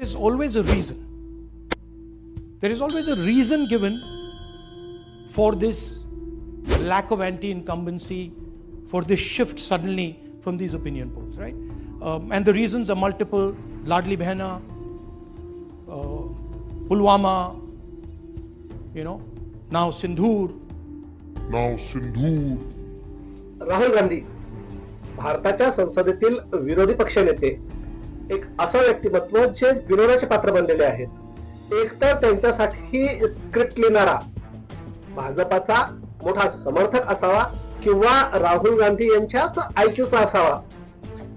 is always a reason. There is always a reason given for this lack of anti incumbency, for this shift suddenly from these opinion polls, right? Um, and the reasons are multiple Ladli Behna, uh, Pulwama, you know, now Sindhur. Now Sindhu. Rahul Gandhi भारताच्या संसदेतील विरोधी पक्षनेते एक असं व्यक्तिमत्व जे विनोदाचे पात्र बनलेले आहेत. एक तर त्यांच्यासाठी स्क्रिप्ट लिहिणारा भाजपाचा मोठा समर्थक असावा किंवा राहुल गांधी यांच्याच आयक्यूचा असावा.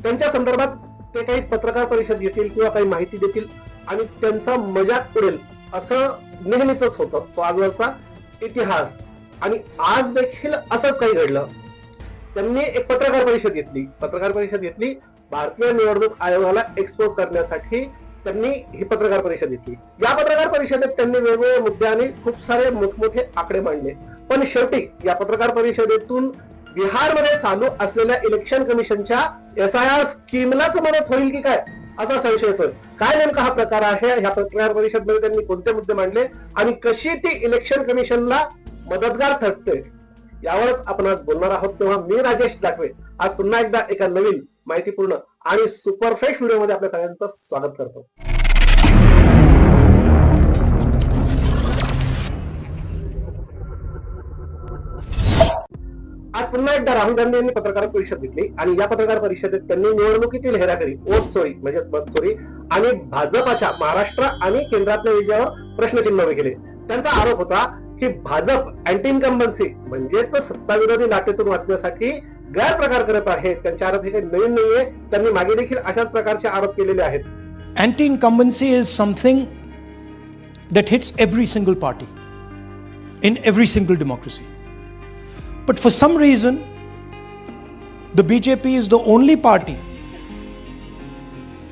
त्यांच्या संदर्भात ते काही पत्रकार परिषद घेतील किंवा काही माहिती देतील आणि त्यांचा मजाक उडेल असं नेहमीच होतं. तो आजवरचा इतिहास. आणि आज देखील असंच काही घडलं. त्यांनी एक पत्रकार परिषद घेतली. पत्रकार परिषद घेतली. भारतीय निवडणूक आयोगाला एक्सपोज करण्यासाठी त्यांनी ही पत्रकार परिषद घेतली. या पत्रकार परिषदेत त्यांनी वेगवेगळे मुद्दे आणि खूप सारे मोठमोठे आकडे मांडले. पण शेवटी या पत्रकार परिषदेतून बिहारमध्ये चालू असलेल्या इलेक्शन कमिशनच्या एस आय आर स्कीमलाच मदत होईल की काय? असा संशय येतोय. काय नेमका हा प्रकार आहे? ह्या पत्रकार परिषदेमध्ये त्यांनी कोणते मुद्दे मांडले? आणि कशी ती इलेक्शन कमिशनला मदतगार ठरते? यावरच आपण आज बोलणार आहोत तेव्हा मी राजेश दाखवे. आज पुन्हा एकदा एका नवीन माहितीपूर्ण आणि सुपरफ्रेश व्हिडिओमध्ये आपल्या सगळ्यांचं स्वागत करतो. आज पुन्हा एकदा राहुल गांधी यांनी पत्रकार परिषद घेतली आणि या पत्रकार परिषदेत त्यांनी निवडणुकीतील हेराफेरी ओट चोरी म्हणजे मत चोरी आणि भाजपाच्या महाराष्ट्र आणि केंद्रातल्या विजयावर प्रश्नचिन्ह उभे केले त्यांचा आरोप होता की भाजप अँटी इन्कम्बन्सी म्हणजेच सत्ताविरोधी लाटेतून वाचण्यासाठी गैरप्रकार करत आहे त्यांचे आरोप हे काही नवीन नाहीये त्यांनी मागे देखील अशाच प्रकारचे आरोप केलेले आहेत Anti incumbency is something that hits every single party in every single democracy. But for some reason, the BJP is the only party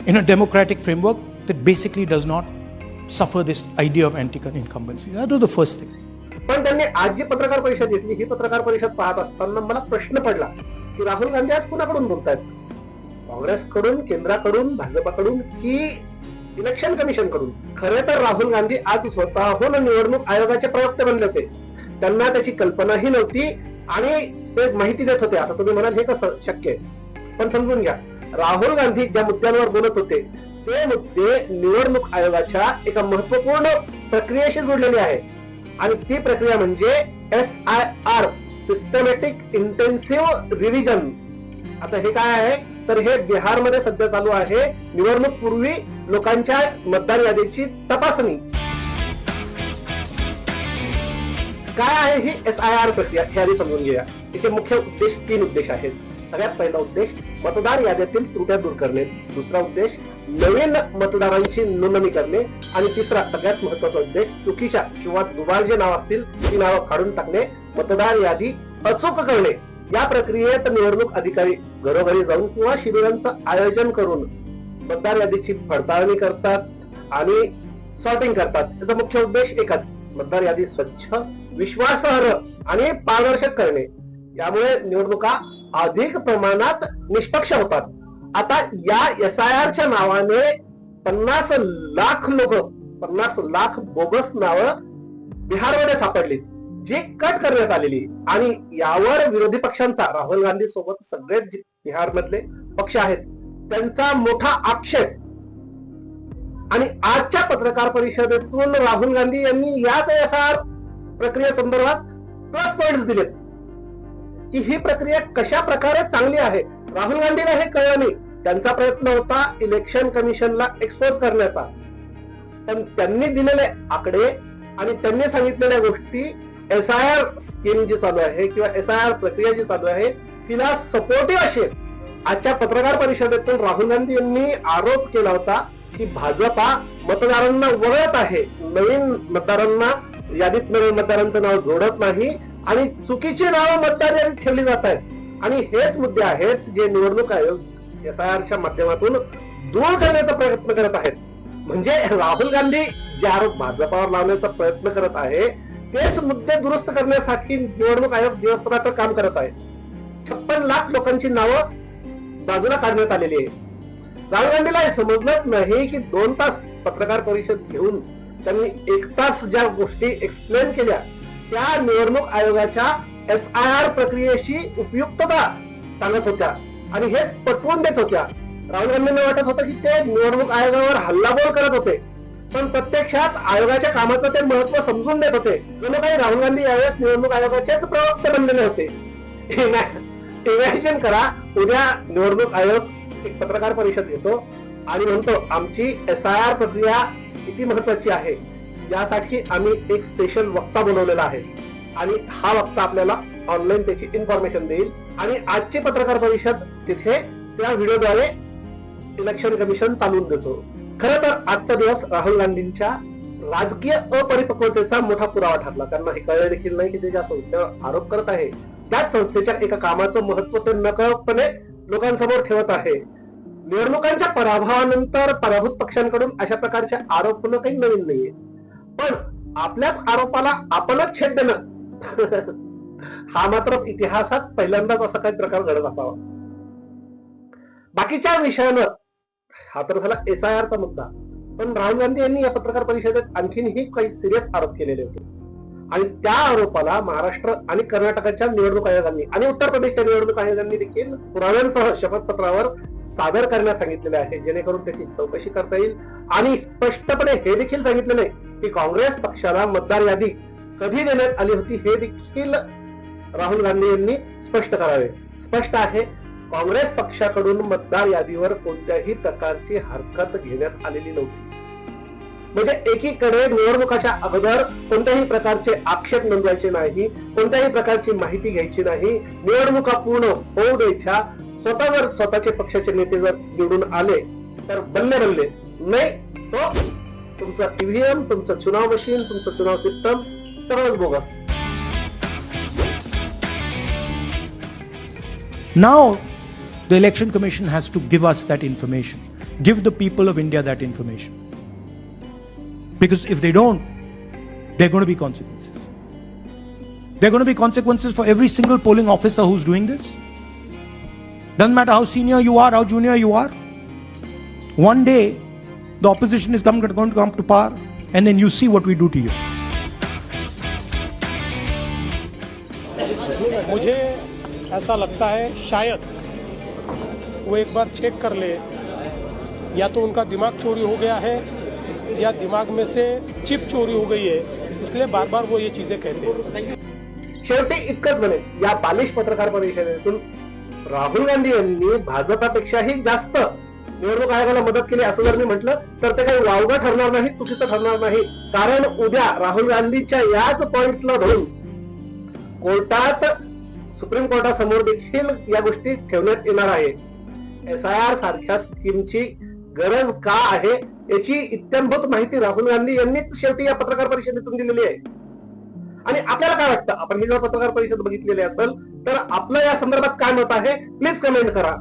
in a democratic framework that basically does not suffer this idea of anti incumbency. That was the first thing. पण त्यांनी आज जी पत्रकार परिषद घेतली ही पत्रकार परिषद पाहत असताना मला प्रश्न पडला की राहुल गांधी आज कुणाकडून बोलतायत? काँग्रेसकडून केंद्राकडून भाजपाकडून की इलेक्शन कमिशनकडून? खरे तर राहुल गांधी आज स्वतःहून निवडणूक आयोगाचे प्रवक्ते बनले होते. त्यांना त्याची कल्पनाही नव्हती आणि ते माहिती देत होते. आता तुम्ही म्हणाल हे कसं शक्य आहे? पण समजून घ्या राहुल गांधी ज्या मुद्द्यांवर बोलत होते ते मुद्दे निवडणूक आयोगाच्या एका महत्त्वपूर्ण प्रक्रियेशी जोडलेले आहे आणि ती प्रक्रिया म्हणजे S I R systematic intensive revision आता हे काय आहे? तर हे बिहारमध्ये सध्या चालू आहे. निवडणूक पूर्वी लोकांच्या मतदार यादीची तपासणी. काय आहे ही एस आय आर प्रक्रिया? हे आधी समजून घेऊया. तिचे मुख्य उद्देश तीन उद्देश आहेत. सगळ्यात पहिला उद्देश मतदार यादीतील त्रुट्या दूर करणे. दुसरा उद्देश नवीन मतदारांची नोंदणी करणे आणि तिसरा सगळ्यात महत्त्वाचा उद्देश चुकीच्या किंवा दुबार जे नाव असतील ती नावं काढून टाकणे मतदार यादी अचूक करणे. या प्रक्रियेत निवडणूक अधिकारी घरोघरी जाऊन किंवा शिबिरांचं आयोजन करून मतदार यादीची पडताळणी करतात आणि सॉर्टिंग करतात. त्याचा मुख्य उद्देश एकच मतदार यादी स्वच्छ विश्वासार्ह आणि पारदर्शक करणे. यामुळे निवडणुका अधिक प्रमाणात निष्पक्ष होतात. आता या एस आय आरच्या नावाने पन्नास लाख लोक पन्नास लाख बोगस नावं बिहारमध्ये सापडली. जी कट करण्यात आलेली. आणि यावर विरोधी पक्षांचा राहुल गांधी सोबत सगळेच जे बिहारमधले पक्ष आहेत त्यांचा मोठा आक्षेप. आणि आजच्या पत्रकार परिषदेतून राहुल गांधी यांनी याच एस आर प्रक्रियेसंदर्भात प्लस पॉइंट दिलेत. की ही प्रक्रिया कशा प्रकारे चांगली आहे? राहुल गांधीला हे कळलं नाही. त्यांचा प्रयत्न होता इलेक्शन कमिशनला एक्सपोज करण्याचा. पण त्यांनी दिलेले आकडे आणि त्यांनी सांगितलेल्या गोष्टी एस आय आर स्कीम जी चालू आहे किंवा एस आय आर प्रक्रिया जी चालू आहे तिला सपोर्टिव्ह असेल आजच्या पत्रकार परिषदेतून राहुल गांधी यांनी आरोप केला होता की भाजपा मतदारांना वळत आहे. नवीन मतदारांना यादीत नवीन मतदारांचं नाव जोडत नाही. आणि चुकीची नावं मतदार यादीत ठेवली जात आहेत. आणि हेच मुद्दे आहेत जे निवडणूक आयोग एस आय आरच्या माध्यमातून दूर करण्याचा प्रयत्न करत आहेत. म्हणजे राहुल गांधी जे आरोप भाजपावर लावण्याचा प्रयत्न करत आहे तेच मुद्दे दुरुस्त करण्यासाठी निवडणूक आयोग दिवसरात्र काम करत आहे. छप्पन लाख लोकांची नावं बाजूला काढण्यात आलेली आहे राहुल गांधीला हे समजलंच नाही की दोन तास पत्रकार परिषद घेऊन त्यांनी एक तास ज्या गोष्टी एक्सप्लेन केल्या त्या निवडणूक आयोगाच्या एस आय आर प्रक्रियेशी उपयुक्तता सांगत होत्या. आणि हेच पटवून देत होत्या. राहुल गांधींना वाटत होतं की ते निवडणूक आयोगावर हल्लाबोल करत होते. पण प्रत्यक्षात आयोगाच्या कामाचं ते महत्त्व समजून देत होते. जणू काही राहुल गांधी यावेळेस निवडणूक आयोगाचेच प्रवक्ते बनलेले होते. इमॅजिन करा उद्या निवडणूक आयोग एक पत्रकार परिषद घेतो आणि म्हणतो आमची एस आय आर प्रक्रिया किती महत्वाची आहे? यासाठी आम्ही एक स्पेशल वक्ता बोलवलेला आहे. आणि हा वक्ता आपल्याला ऑनलाईन त्याची इन्फॉर्मेशन देईल. आणि आजची पत्रकार परिषद तिथे त्या व्हिडिओद्वारे इलेक्शन कमिशन चालवून देतो. खरं तर आजचा दिवस राहुल गांधींच्या राजकीय अपरिपक्वतेचा मोठा पुरावा ठरला. त्यांना हे कळलं देखील नाही की ते ज्या संस्थेवर आरोप करत आहे त्याच संस्थेच्या एका कामाचं महत्त्व ते नकळतपणे लोकांसमोर ठेवत आहे. निवडणुकांच्या पराभवानंतर पराभूत पक्षांकडून अशा प्रकारचे आरोप होणं काही नवीन नाहीये. पण आपल्याच आरोपाला आपणच छेद देणं हा मात्र इतिहासात पहिल्यांदाच असा काही प्रकार घडत असावा. बाकीच्या विषयानं हा तर झाला एस आय आरचा मुद्दा. पण राहुल गांधी यांनी या पत्रकार परिषदेत आणखीनही काही सिरियस आरोप केलेले होते. आणि त्या आरोपाला महाराष्ट्र आणि कर्नाटकाच्या निवडणूक आयोगांनी आणि उत्तर प्रदेशच्या निवडणूक आयोगांनी देखील पुराव्यांसह शपथपत्रावर सादर करण्यास सांगितलेले आहे. जेणेकरून त्याची चौकशी करता येईल आणि स्पष्टपणे हे देखील सांगितलेले की काँग्रेस पक्षाला मतदार यादी कधी देण्यात आली होती हे देखील राहुल गांधी यांनी स्पष्ट करावे. स्पष्ट आहे काँग्रेस पक्षाकडून मतदार यादीवर कोणत्याही प्रकारची हरकत घेण्यात आलेली नव्हती. म्हणजे एकीकडे निवडणुकाच्या अगोदर कोणत्याही प्रकारचे आक्षेप नोंदवायचे नाही कोणत्याही प्रकारची माहिती घ्यायची नाही निवडणुका पूर्ण होऊ द्यायच्या स्वतःवर स्वतःचे पक्षाचे नेते जर निवडून आले तर बल्ले बल्ले नाही तो तुमचं ईव्हीएम तुमचं चुनाव मशीन तुमचं चुनाव सिस्टम सर्वच bogus Now, the Election Commission has to give us that information, give the people of India that information. Because if they don't, there are going to be consequences. There are going to be consequences for every single polling officer who's doing this. Doesn't matter how senior you are, how junior you are. One day, the opposition is going to come to power, and then you see what we do to you. मुझे ऐसा लगता है शायद वो एक बार check कर ले। या तो उनका दिमाग चोरी हो गया है या दिमाग में से चिप चोरी हो गई है। इसलिए बार बार वो ये चीज़ें कहते हैं। शेवटी इतकंच बने या बालिश पत्रकार परिषदेतून राहुल गांधी यांनी भाजपापेक्षाही जास्त निवडणूक आयोगाला मदत केली असं जर मी म्हटलं तर ते काही वावगं ठरणार नाही चुकीचं ठरणार नाही. कारण उद्या राहुल गांधीच्या याच पॉइंट्सला धरून कोर्टात सुप्रीम कोर्टासमोर देखील या गोष्टी ठेवण्यात येणार आहे. एस आय आर सारख्या स्कीमची गरज का आहे याची इत्यंभूत माहिती राहुल गांधी यांनीच शेवटी या पत्रकार परिषदेतून दिलेली आहे. आणि आपल्याला काय वाटतं? आपण ही जर पत्रकार परिषद बघितलेली असेल तर आपलं या संदर्भात काय मत आहे प्लीज कमेंट करा.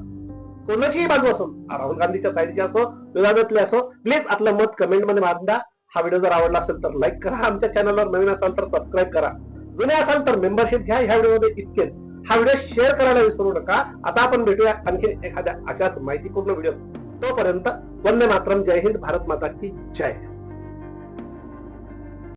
कोणाचीही बाजू असो राहुल गांधीच्या साईडची असो विवादातले असो प्लीज आपलं मत कमेंटमध्ये हा व्हिडिओ जर आवडला असेल तर लाईक करा. आमच्या चॅनलवर नवीन असाल तर सबस्क्राईब करा. जुने असाल तर मेंबरशिप घ्या. ह्या व्हिडिओमध्ये इतकेच. हा व्हिडिओ शेअर करायला विसरू नका. आता आपण भेटूया आणखी एखाद्या अशाच माहितीपूर्ण व्हिडिओ तोपर्यंत वंदे मातरम. जय हिंद. भारत माता की जय.